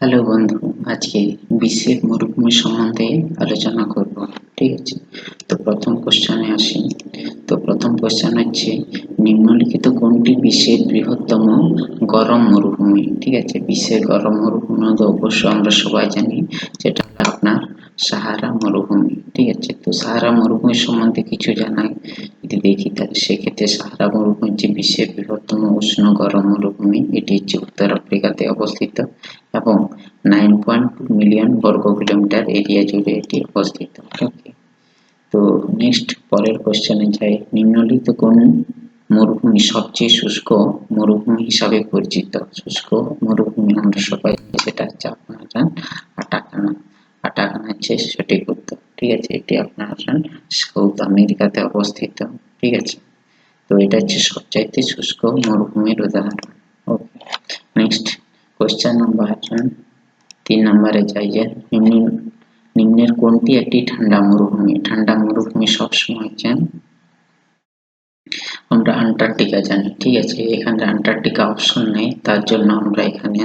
Hello বন্ধু, আজকে বিশ্বের মরুভূমি সম্বন্ধে আলোচনা করব, ঠিক আছে? তো প্রথম কোশ্চেনে আসি। তো প্রথম কোশ্চেন হচ্ছে, নিম্নলিখিত কোনটি বিশ্বের বৃহত্তম গরম মরুভূমি? ঠিক আছে, বিশ্বের গরম মরুভূমি তো অবশ্য আমরা সবাই জানি যেটা আপনার সাহারা মরুভূমি, ঠিক আছে? তো সাহারা মরুভূমি সম্বন্ধে কিছু জানাই, যদি দেখি তাহলে সেক্ষেত্রে সাহারা মরুভূমি হচ্ছে বিশ্বের বৃহত্তম উষ্ণ গরম মরুভূমি, এটি হচ্ছে উত্তর আফ্রিকাতে অবস্থিত। মিলিয়ন বর্গ কিলোমিটার এরিয়া জুড়ে এটি অবস্থিত। তো নেক্সট পরের কোশ্চেনে যাই। নিম্নলিখিত কোন মরুভূমি সবচেয়ে শুষ্ক মরুভূমি হিসাবে পরিচিত? শুষ্ক মরুভূমি আমরা সবাই সেটা হচ্ছে আপনারা আটাকানা আটাকানা হচ্ছে সঠিক উত্তর। ঠিক আছে, এটি আপনারা সাউথ আমেরিকাতে অবস্থিত। ঠিক আছে, তো এটা হচ্ছে সবচাইতে শুষ্ক মরুভূমির উদাহরণ। ওকে নেক্সট কোশ্চেন নাম্বার তিন নম্বরে যাই যে নিম্ন, নিম্নের কোনটি একটি ঠান্ডা মরুভূমি? ঠান্ডা মরুভূমি সবসময় চান আমরা আন্টার্কটিকা জানি, ঠিক আছে? এখানে আন্টার্কটিকা অপশন নেই, তার জন্য আমরা এখানে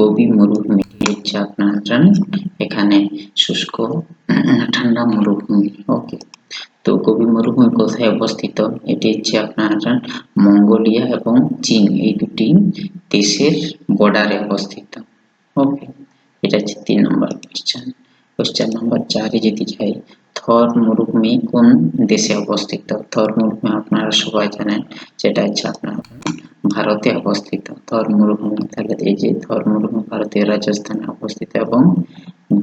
গভীর মরুভূমি হচ্ছে আপনার এখানে শুষ্ক, ঠান্ডা মরুভূমি, ওকে। তো গভীর মরুভূমি কোথায় অবস্থিত? এটি হচ্ছে আপনার মঙ্গোলিয়া এবং চীন, এই দুটি দেশের বর্ডারে অবস্থিত, ওকে। এটা হচ্ছে তিন নম্বর কোয়েশ্চেন কোয়েশ্চেন নম্বর চারে যদি যাই, থর মরুভূমি কোন দেশে অবস্থিত? থর মরুভূমি আপনারা সবাই জানেন, যেটা হচ্ছে আপনার ভারতে অবস্থিত। থর মরুভূমি, তাহলে এই যে থর মরুভূমি ভারতের রাজস্থানে অবস্থিত এবং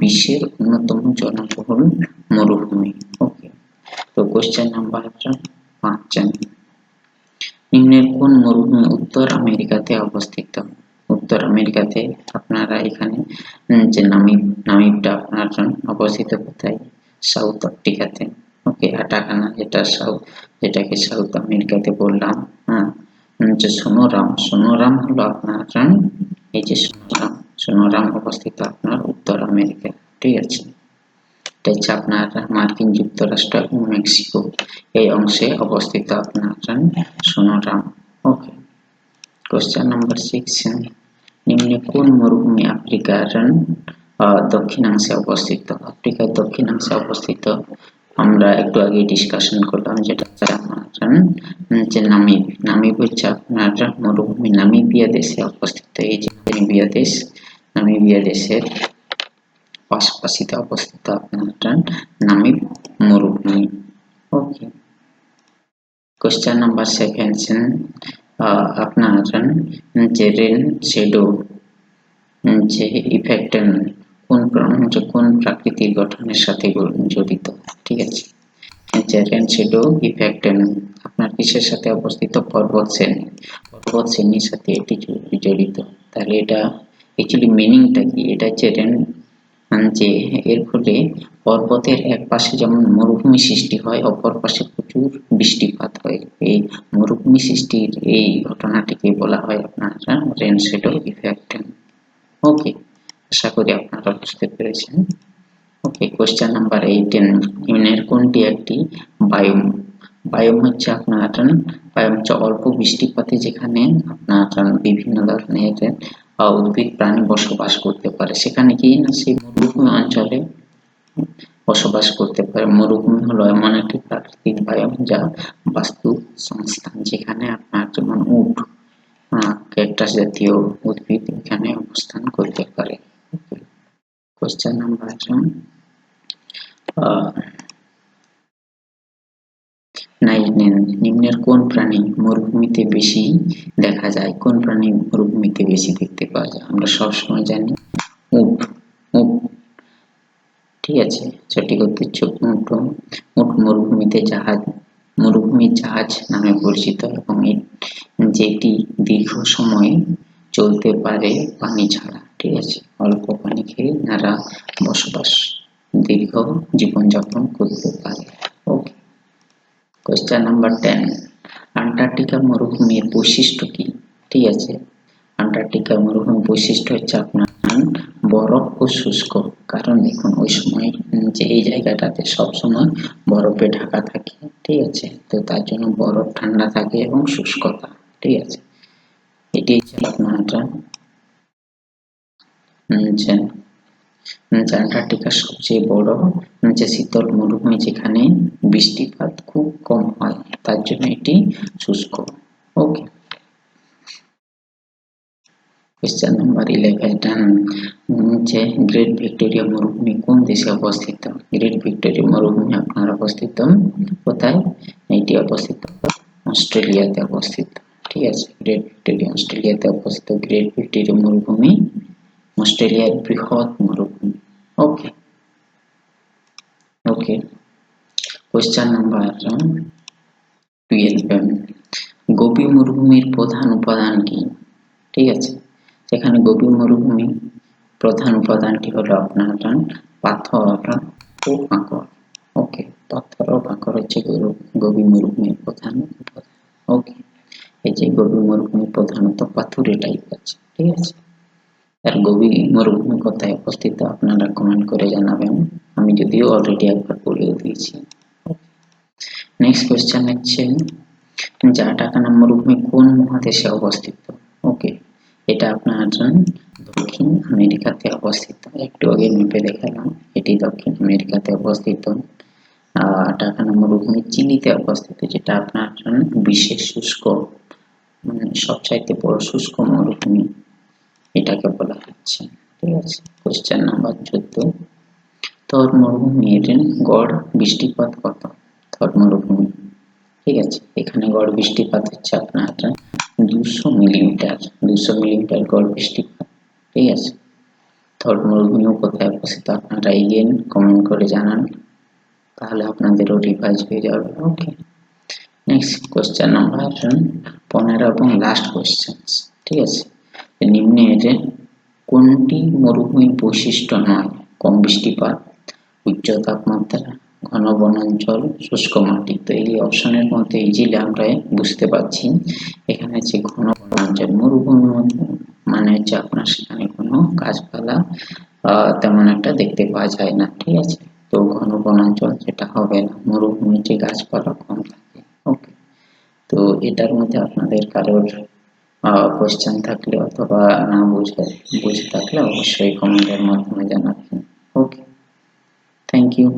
বিশ্বের অন্যতম জনবহুল মরুভূমি। ওকে তো কোশ্চেন নাম্বার পাঁচ নিম্নের কোন মরুভূমি উত্তর আমেরিকাতে অবস্থিত? উত্তর আমেরিকাতে আপনারা এখানে যে নামিব নামিবটা আপনার অবস্থিত কোথায়? সাউথ আফ্রিকাতে। ওকে আটাকানা যেটা সাউথ, যেটাকে সাউথ আমেরিকাতে বললাম হ্যাঁ? যে সোনোরাম সোনোরাম হলো আপনার এই যে সোনোরাম সোনোরাম অবস্থিত আপনার উত্তর আমেরিকা, ঠিক আছে? এটা হচ্ছে আপনার মার্কিন যুক্তরাষ্ট্র এবং মেক্সিকো, এই অংশে অবস্থিত আপনার Sonoran, okay. Question number six নিম্নে কোন মরুভূমি আফ্রিকার দক্ষিণাংশে অবস্থিত। আফ্রিকার দক্ষিণাংশে অবস্থিত। আমরা একটু আগে ডিসকাশন করলাম যেটা যে নামিব। নামিব হচ্ছে আপনার মরুভূমি নামিবিয়া দেশে অবস্থিত। এই যে নামিবিয়া দেশ, নামিবিয়া দেশের পাশাপাশিতে অবস্থিত আপনার নামিব মরুভূমি। ওকে কোশ্চেন নাম্বার সেভেন আপনার যে রেন শেডো যে ইফেক্ট কোন কোন প্রাকৃতিক গঠনের সাথে জড়িত, ঠিক আছে? যে রেন শেডো ইফেক্ট আপনার কিসের সাথে অবস্থিত? পর্বত শ্রেণি। পর্বত শ্রেণির সাথে এটি জড়িত। তাহলে এটা অ্যাকচুয়ালি মিনিংটা কি? এটা হচ্ছে রেন যে এর ফলে পর্বতের এক পাশে যেমন মরুভূমি সৃষ্টি হয়, অপর পাশে প্রচুর বৃষ্টিপাত হয়। এই মরুভূমি সৃষ্টির এই ঘটনাটিকে বলা হয় আপনারা রেন শেডো ইফেক্ট। ওকে, আশা করি আপনারা বুঝতে পেরেছেন। ওকে কোশ্চেন নাম্বার এইটেন, ইউনের কোনটি একটি বায়ুম বায়ুম হচ্ছে আপনার বায়ুম হচ্ছে অল্প বৃষ্টিপাতে যেখানে আপনার বিভিন্ন ধরনের উদ্ভিদ, প্রাণী বসবাস করতে পারে। সেখানে কি না, সেই মরুভূমি অঞ্চলে বসবাস করতে পারে। মরুভূমি হলো এমন একটি প্রাকৃতিক বায়ুম যা বাস্তু সংস্থান যেখানে আপনার যেমন উট ক্যাকটাস জাতীয় উদ্ভিদ এখানে অবস্থান করতে পারে। কোশ্চেন নাম্বার নিম্নের কোন প্রাণী মরুভূমিতে বেশি দেখা যায়? কোন প্রাণী মরুভূমিতে বেশি দেখতে পাওয়া যায়? আমরা সবসময় জানি উট। ঠিক আছে। সঠিক উট উট মরুভূমিতে জাহাজ মরুভূমির জাহাজ নামে পরিচিত এবং যেটি দীর্ঘ সময় চলতে পারে পানি ছাড়া, ঠিক আছে? অল্প পানি খেয়ে তারা বসবাস, দীর্ঘ জীবনযাপন করতে পারে। Okay. Question number ten Antarctica মরুভূমির বৈশিষ্ট্য কি? ঠিক আছে? আন্টার্কটিকা মরুভূমির বৈশিষ্ট্য হচ্ছে আপনার বরফ ও শুষ্ক। কারণ দেখুন ওই সময় যে এই জায়গাটাতে সবসময় বরফে ঢাকা থাকে, ঠিক আছে? তো তার জন্য বরফ ঠান্ডা থাকে এবং শুষ্কতা, ঠিক আছে? এটি হচ্ছে আপনার যে যে সবচেয়ে বড় যে শীতল মরুভূমি যেখানে বৃষ্টিপাত খুব কম হয়, তার জন্য এটি শুষ্ক। ওকে। কোয়েশ্চেন নাম্বার ইলেভেন যে গ্রেট ভিক্টোরিয়া মরুভূমি কোন দেশে অবস্থিত? গ্রেট ভিক্টোরিয়া মরুভূমি আপনার অবস্থিত? কোথায়? এটি অবস্থিত অস্ট্রেলিয়াতে অবস্থিত। ঠিক আছে গ্রেট ভিক্টোরিয়া অস্ট্রেলিয়াতে অবস্থিত। গ্রেট ভিক্টোরিয়া মরুভূমি অস্ট্রেলিয়ার বৃহৎ মরুভূমি। Okay okay question number twelve Gobi মরুভূমির প্রধান উপাদান কি? ঠিক আছে। সেখানে গভীর মরুভূমি প্রধান উপাদানটি হলো আপনার পাথর ও কাঁকর ওকে, পাথর ও কাঁকর হচ্ছে গোবি মরুভূমির প্রধান উপাদান। ওকে, এই যে গোবি মরুভূমি প্রধানত পাথুরে টাইপ আছে, ঠিক আছে? আর গোবি মরুভূমি কোথায় অবস্থিত আপনারা কমেন্ট করে জানাবেন। আমি যদিও অলরেডি একবার বলেও দিয়েছি। নেক্সট কোয়েশ্চেন হচ্ছে জাটাকানা মরুভূমি কোন মহাদেশে অবস্থিত? ওকে এটা আপনার দক্ষিণ আমেরিকাতে অবস্থিত। একটু আগে মেপে দেখালাম, এটি দক্ষিণ আমেরিকাতে অবস্থিত। টাকানা মরুভূমি চিলিতে অবস্থিত, যেটা আপনার বিশেষ শুষ্ক মানে সবচাইতে বড় শুষ্ক মরুভূমি। এটাকে বলা হচ্ছে, ঠিক আছে? কোশ্চেন নাম্বার চোদ্দ। থর মরুভূমির গড় বৃষ্টিপাত কত? থর মরুভূমি, ঠিক আছে? এখানে গড় বৃষ্টিপাত হচ্ছে আপনার দুশো মিলিমিটার দুশো মিলিমিটার গড় বৃষ্টিপাত ঠিক আছে? থর মরুভূমিও কোথায় অবস্থিত আপনারা এগেন কমেন্ট করে জানান, তাহলে আপনাদেরও রিভাইজ হয়ে যাবে। ওকে নেক্সট কোয়েশ্চেন নাম্বার পনেরো এবং লাস্ট কোয়েশ্চেন ঠিক আছে? নিম্নের কোনটি মরুভূমির বৈশিষ্ট্য নয়? কম বৃষ্টিপাত, উচ্চ তাপমাত্রা ঘন বনাঞ্চল, শুষ্ক মাটি। তো এই অপশনের মধ্যে ইজিলি আমরা বুঝতে পারছি, এখানে যে ঘন বনাঞ্চল, মরুভূমি মানে হচ্ছে আপনার সেখানে কোনো গাছপালা তেমন একটা দেখতে পাওয়া যায় না, ঠিক আছে? তো ঘন বনাঞ্চল যেটা হবে না মরুভূমিতে গাছপালা কম থাকে, ওকে? তো এটার মধ্যে আপনাদের কারোর কোয়েশ্চেন থাকলে অথবা না বুঝে বুঝে থাকলে অবশ্যই কমেন্টের মাধ্যমে জানাবেন, ওকে? Thank you